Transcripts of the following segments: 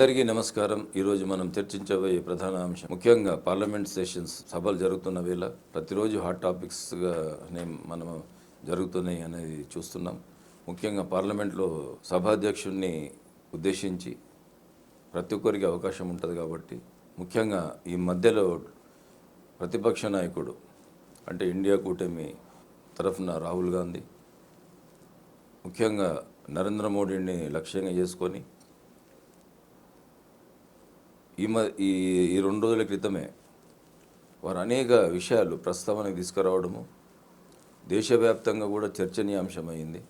అందరికీ నమస్కారం. ఈరోజు మనం చర్చించబోయే ప్రధాన అంశం. ముఖ్యంగా పార్లమెంట్ సెషన్స్ సభలు జరుగుతున్న వేళ ప్రతిరోజు హాట్ టాపిక్స్గా మనం జరుగుతున్నాయి అనేది చూస్తున్నాం. ముఖ్యంగా పార్లమెంట్లో సభాధ్యక్షుడిని ఉద్దేశించి ప్రతి ఒక్కరికి అవకాశం ఉంటుంది కాబట్టి ముఖ్యంగా ఈ మధ్యలో ప్రతిపక్ష నాయకుడు అంటే ఇండియా కూటమి తరఫున రాహుల్ గాంధీ ముఖ్యంగా నరేంద్ర మోడీని లక్ష్యంగా చేసుకొని ఈ మ ఈ ఈ రెండు రోజుల క్రితమే వారు అనేక విషయాలు ప్రస్తావనకు తీసుకురావడము దేశవ్యాప్తంగా కూడా చర్చనీయాంశమైంది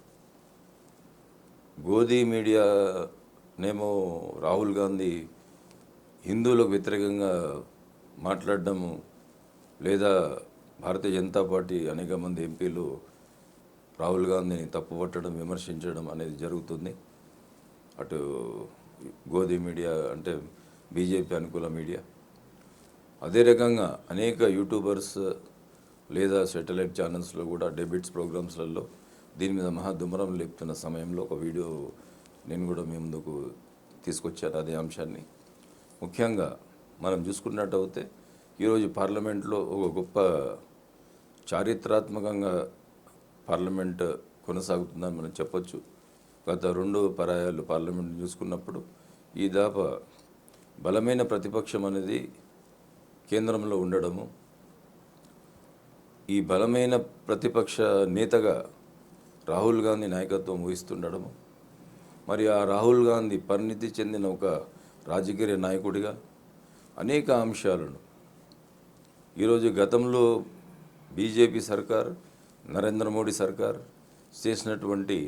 గోదీ మీడియానేమో రాహుల్ గాంధీ హిందువులకు వ్యతిరేకంగా మాట్లాడడము లేదా భారతీయ జనతా పార్టీ అనేక మంది ఎంపీలు రాహుల్ గాంధీని తప్పుపట్టడం విమర్శించడం అనేది జరుగుతుంది. అటు గోధీ మీడియా అంటే బీజేపీ అనుకూల మీడియా. అదే రకంగా అనేక యూట్యూబర్స్ లేదా శాటిలైట్ ఛానల్స్లో కూడా డెబిట్స్ ప్రోగ్రామ్స్లలో దీని మీద మహా దుమరం లేపుతున్న సమయంలో ఒక వీడియో నేను కూడా మీ ముందుకు తీసుకొచ్చాను అదే అంశాన్ని. ముఖ్యంగా మనం చూసుకున్నట్టయితే ఈరోజు పార్లమెంట్లో ఒక గొప్ప చారిత్రాత్మకంగా పార్లమెంట్ కొనసాగుతుందని మనం చెప్పొచ్చు. గత రెండు పరాయాలు పార్లమెంట్ చూసుకున్నప్పుడు ఈ దాపా బలమైన ప్రతిపక్షం అనేది కేంద్రంలో ఉండడము. ఈ బలమైన ప్రతిపక్ష నేతగా రాహుల్ గాంధీ నాయకత్వం వహిస్తుండడము. మరి ఆ రాహుల్ గాంధీ పరిణితి చెందిన ఒక రాజకీయ నాయకుడిగా అనేక అంశాలను ఈరోజు గతంలో బీజేపీ సర్కార్ నరేంద్ర మోడీ సర్కార్ చేసినటువంటి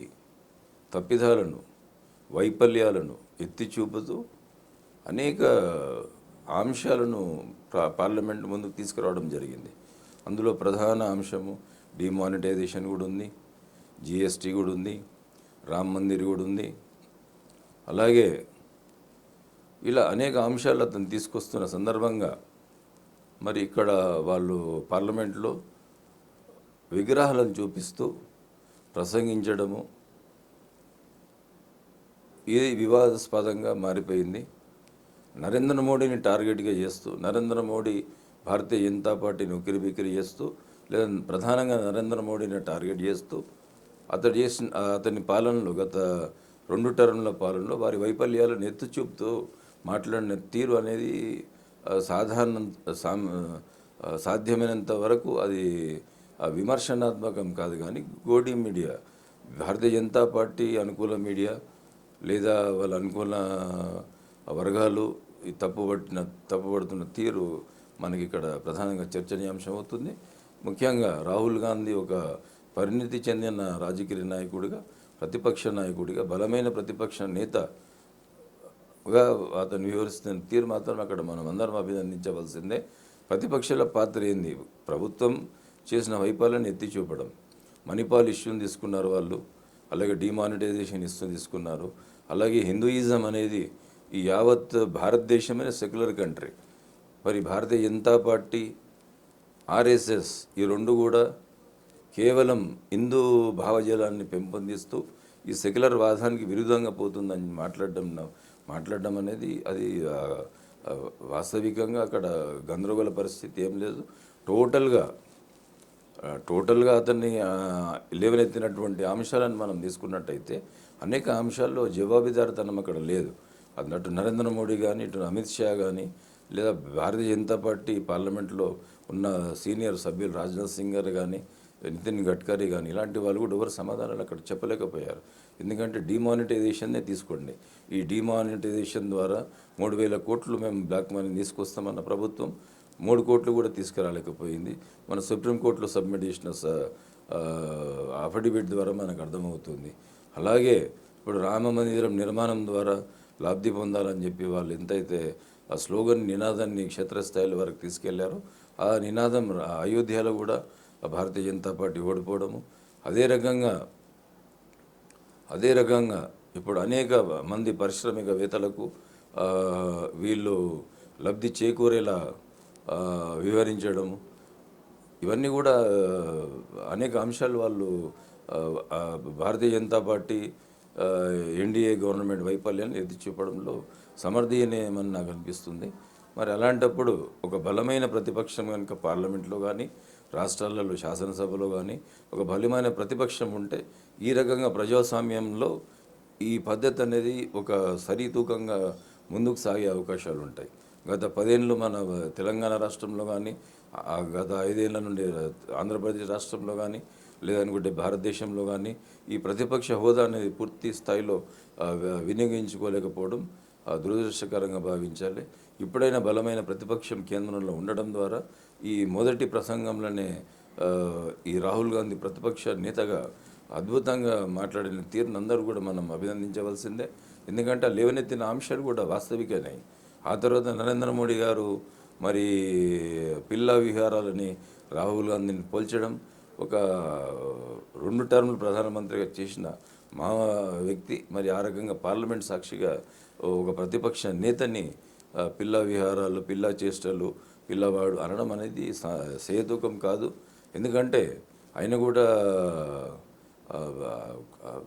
తప్పిదాలను వైఫల్యాలను ఎత్తి చూపుతూ అనేక అంశాలను పార్లమెంట్ ముందుకు తీసుకురావడం జరిగింది. అందులో ప్రధాన అంశము డిమానిటైజేషన్ కూడా ఉంది జిఎస్టీ కూడా ఉంది రామ్ మందిర్ కూడా ఉంది. అలాగే ఇలా అనేక అంశాలు అతను తీసుకొస్తున్న సందర్భంగా మరి ఇక్కడ వాళ్ళు పార్లమెంట్లో విగ్రహాలను చూపిస్తూ ప్రసంగించడము ఇది వివాదాస్పదంగా మారిపోయింది. నరేంద్ర మోడీని టార్గెట్గా చేస్తూ నరేంద్ర మోడీ భారతీయ జనతా పార్టీని ఉక్కిరి బిక్కిరి చేస్తూ లేదా ప్రధానంగా నరేంద్ర మోడీని టార్గెట్ చేస్తూ అతడు చేసిన అతని పాలనలో గత రెండు టర్మ్ల పాలనలో వారి వైఫల్యాలను ఎత్తు చూపుతూ మాట్లాడిన తీరు అనేది సాధారణ సామ్- సాధ్యమైనంత వరకు అది విమర్శనాత్మకం కాదు కానీ గోడీ మీడియా భారతీయ జనతా పార్టీ అనుకూల మీడియా లేదా వాళ్ళ అనుకూల వర్గాలు ఈ తప్పుబట్టిన తప్పుబడుతున్న తీరు మనకి ఇక్కడ ప్రధానంగా చర్చనీయాంశం అవుతుంది. ముఖ్యంగా రాహుల్ గాంధీ ఒక పరిణితి చెందిన రాజకీయ నాయకుడిగా ప్రతిపక్ష నాయకుడిగా బలమైన ప్రతిపక్ష నేతగా అతను వివరిస్తున్న తీరు మాత్రం అక్కడ మనం అందరం అభినందించవలసిందే. ప్రతిపక్షాల పాత్ర ఏంది? ప్రభుత్వం చేసిన వైఫల్యాన్ని ఎత్తి చూపడం. మణిపాల్ ఇష్యూని తీసుకున్నారు వాళ్ళు. అలాగే డిమానిటైజేషన్ ఇష్యూ తీసుకున్నారు. అలాగే హిందూయిజం అనేది ఈ యావత్ భారతదేశమైన సెక్యులర్ కంట్రీ మరి భారతీయ జనతా పార్టీ ఆర్ఎస్ఎస్ ఈ రెండు కూడా కేవలం హిందూ భావజాలాన్ని పెంపొందిస్తూ ఈ సెక్యులర్ వాదానికి విరుద్ధంగా పోతుందని మాట్లాడడం మాట్లాడడం అనేది అది వాస్తవికంగా అక్కడ గందరగోళ పరిస్థితి ఏం లేదు. టోటల్గా టోటల్గా అతన్ని లేవనెత్తినటువంటి అంశాలను మనం తీసుకున్నట్టయితే అనేక అంశాల్లో జవాబుదారితనం అక్కడ లేదు. అన్నట్టు నరేంద్ర మోడీ కానీ ఇటు అమిత్ షా కానీ లేదా భారతీయ జనతా పార్టీ పార్లమెంట్లో ఉన్న సీనియర్ సభ్యులు రాజ్నాథ్ సింగ్ గారు కానీ నితిన్ గడ్కరీ కానీ ఇలాంటి వాళ్ళు కూడా ఎవరు సమాధానాలు అక్కడ చెప్పలేకపోయారు. ఎందుకంటే డిమానిటైజేషన్నే తీసుకోండి. ఈ డిమానిటైజేషన్ ద్వారా మూడు వేల కోట్లు మేము బ్లాక్ మనీ తీసుకొస్తామన్న ప్రభుత్వం మూడు కోట్లు కూడా తీసుకురాలేకపోయింది. మన సుప్రీంకోర్టులో సబ్మిట్ చేసిన స- అఫిడవిట్ ద్వారా మనకు అర్థమవుతుంది. అలాగే ఇప్పుడు రామ మందిరం నిర్మాణం ద్వారా లబ్ధి పొందాలని చెప్పి వాళ్ళు ఎంతైతే ఆ స్లోగన్ నినాదాన్ని క్షేత్రస్థాయిల వరకు తీసుకెళ్ళారో ఆ నినాదం అయోధ్యలో కూడా భారతీయ జనతా పార్టీ ఓడిపోవడము. అదే రకంగా అదే రకంగా ఇప్పుడు అనేక మంది పారిశ్రామికవేత్తలకు వీళ్ళు లబ్ధి చేకూరేలా వివరించడము. ఇవన్నీ కూడా అనేక అంశాలు వాళ్ళు Bharatiya Janata Party NDA government వైఫల్యాన్ని ఎత్తి చూపడంలో సమర్థనీయమని నాకు అనిపిస్తుంది. మరి అలాంటప్పుడు ఒక బలమైన ప్రతిపక్షం కనుక పార్లమెంట్లో కానీ రాష్ట్రాలలో శాసనసభలో కానీ ఒక బలమైన ప్రతిపక్షం ఉంటే ఈ రకంగా ప్రజాస్వామ్యంలో ఈ పద్ధతి అనేది ఒక సరితూకంగా ముందుకు సాగే అవకాశాలు ఉంటాయి. గత పదేళ్ళు మన తెలంగాణ రాష్ట్రంలో కానీ గత ఐదేళ్ళ నుండి ఆంధ్రప్రదేశ్ రాష్ట్రంలో కానీ లేదనుకుంటే భారతదేశంలో కానీ ఈ ప్రతిపక్ష హోదా అనేది పూర్తి స్థాయిలో వినియోగించుకోలేకపోవడం దురదృష్టకరంగా భావించాలి. ఇప్పుడైనా బలమైన ప్రతిపక్షం కేంద్రంలో ఉండడం ద్వారా ఈ మొదటి ప్రసంగంలోనే ఈ రాహుల్ గాంధీ ప్రతిపక్ష నేతగా అద్భుతంగా మాట్లాడిన తీరును అందరూ కూడా మనం అభినందించవలసిందే. ఎందుకంటే లేవనెత్తిన అంశాలు కూడా వాస్తవికనే. ఆ తర్వాత నరేంద్ర మోడీ గారు మరి పిల్ల విహారాలని రాహుల్ గాంధీని పోల్చడం ఒక రెండు టర్ములు ప్రధానమంత్రిగా చేసిన మా వ్యక్తి మరి ఆ రకంగా పార్లమెంట్ సాక్షిగా ఒక ప్రతిపక్ష నేతని పిల్ల విహారాలు పిల్ల చేష్టలు పిల్లవాడు అనడం అనేది సేతుకం కాదు. ఎందుకంటే ఆయన కూడా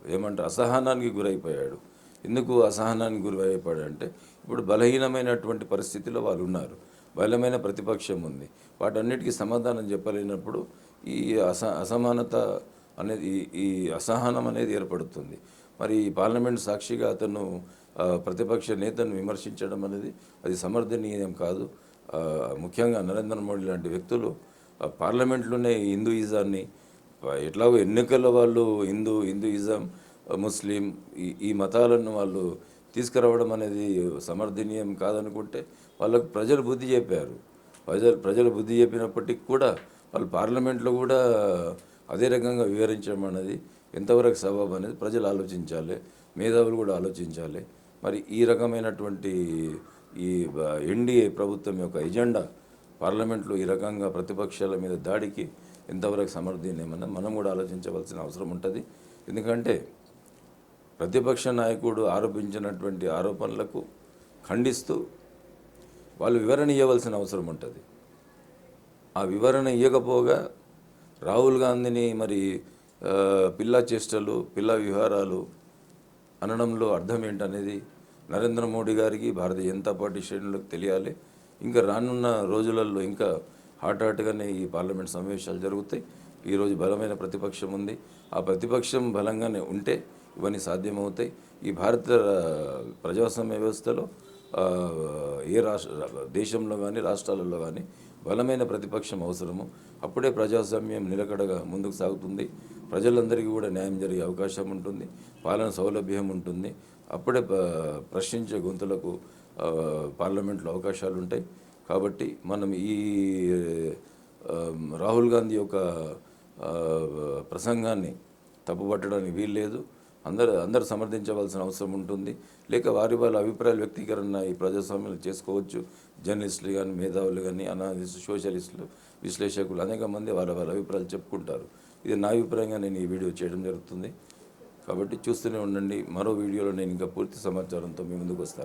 ఏమంటారు అసహనానికి గురైపోయాడు. ఎందుకు అసహనానికి గురైపోయాడు అంటే ఇప్పుడు బలహీనమైనటువంటి పరిస్థితిలో వాళ్ళు ఉన్నారు. బలమైన ప్రతిపక్షం ఉంది. వాటన్నిటికీ సమాధానం చెప్పలేనప్పుడు ఈ అస అసమానత అనేది ఈ- ఈ అసహనం అనేది ఏర్పడుతుంది. మరి ఈ పార్లమెంట్ సాక్షిగా అతను ప్రతిపక్ష నేతను విమర్శించడం అనేది అది సమర్థనీయం కాదు. ముఖ్యంగా నరేంద్ర మోడీ లాంటి వ్యక్తులు పార్లమెంట్లోనే హిందూయిజాన్ని ఎట్లాగో ఎన్నికల వాళ్ళు హిందూ హిందూయిజం ముస్లిం ఈ ఈ మతాలను వాళ్ళు తీసుకురావడం అనేది సమర్థనీయం కాదనుకుంటే వాళ్ళకు ప్రజలు బుద్ధి చెప్పారు. ప్రజలు ప్రజలు బుద్ధి చెప్పినప్పటికీ కూడా వాళ్ళు పార్లమెంట్లో కూడా అదే రకంగా వివరించడం అనేది ఎంతవరకు సబబు అనేది ప్రజలు ఆలోచించాలి మేధావులు కూడా ఆలోచించాలి. మరి ఈ రకమైనటువంటి ఈ ఎన్డీఏ ప్రభుత్వం యొక్క ఎజెండా పార్లమెంట్లో ఈ రకంగా ప్రతిపక్షాల మీద దాడికి ఎంతవరకు సమర్థనీయమని మనం కూడా ఆలోచించవలసిన అవసరం ఉంటుంది. ఎందుకంటే ప్రతిపక్ష నాయకుడు ఆరోపించినటువంటి ఆరోపణలకు ఖండిస్తూ వాళ్ళు వివరణ ఇవ్వవలసిన అవసరం ఉంటుంది. ఆ వివరణ ఇవ్వకపోగా రాహుల్ గాంధీని మరి పిల్ల చేష్టలు పిల్ల విహారాలు అనడంలో అర్థం ఏంటనేది నరేంద్ర మోడీ గారికి భారతీయ జనతా పార్టీ శ్రేణులకు తెలియాలి. ఇంకా రానున్న రోజులలో ఇంకా హాట్ హాట్గానే ఈ పార్లమెంట్ సమావేశాలు జరుగుతాయి. ఈరోజు బలమైన ప్రతిపక్షం ఉంది. ఆ ప్రతిపక్షం బలంగానే ఉంటే ఇవన్నీ సాధ్యమవుతాయి. ఈ భారత ప్రజాస్వామ్య వ్యవస్థలో ఏ రాష్ట్ర దేశంలో కానీ రాష్ట్రాలలో కానీ బలమైన ప్రతిపక్షం అవసరము. అప్పుడే ప్రజాస్వామ్యం నిలకడగా ముందుకు సాగుతుంది. ప్రజలందరికీ కూడా న్యాయం జరిగే అవకాశం ఉంటుంది. పాలన సౌలభ్యం ఉంటుంది. అప్పుడే ప- ప్రశ్నించే గొంతులకు పార్లమెంట్లో అవకాశాలు ఉంటాయి. కాబట్టి మనం ఈ రాహుల్ గాంధీ యొక్క ప్రసంగాన్ని తప్పుపట్టడానికి వీల్లేదు. అందరు అందరు సమర్థించవలసిన అవసరం ఉంటుంది. లేక వారి వాళ్ళ అభిప్రాయాల వ్యక్తీకరణ ఈ ప్రజాస్వామ్యంలో చేసుకోవచ్చు. జర్నలిస్టులు కానీ మేధావులు కానీ అనాలిస్ట్ సోషలిస్టులు విశ్లేషకులు అనేక మంది వాళ్ళ వాళ్ళ అభిప్రాయాలు చెప్పుకుంటారు. ఇది నా అభిప్రాయంగా నేను ఈ వీడియో చేయడం జరుగుతుంది. కాబట్టి చూస్తూనే ఉండండి. మరో వీడియోలో నేను ఇంకా పూర్తి సమాచారంతో మీ ముందుకు వస్తాను.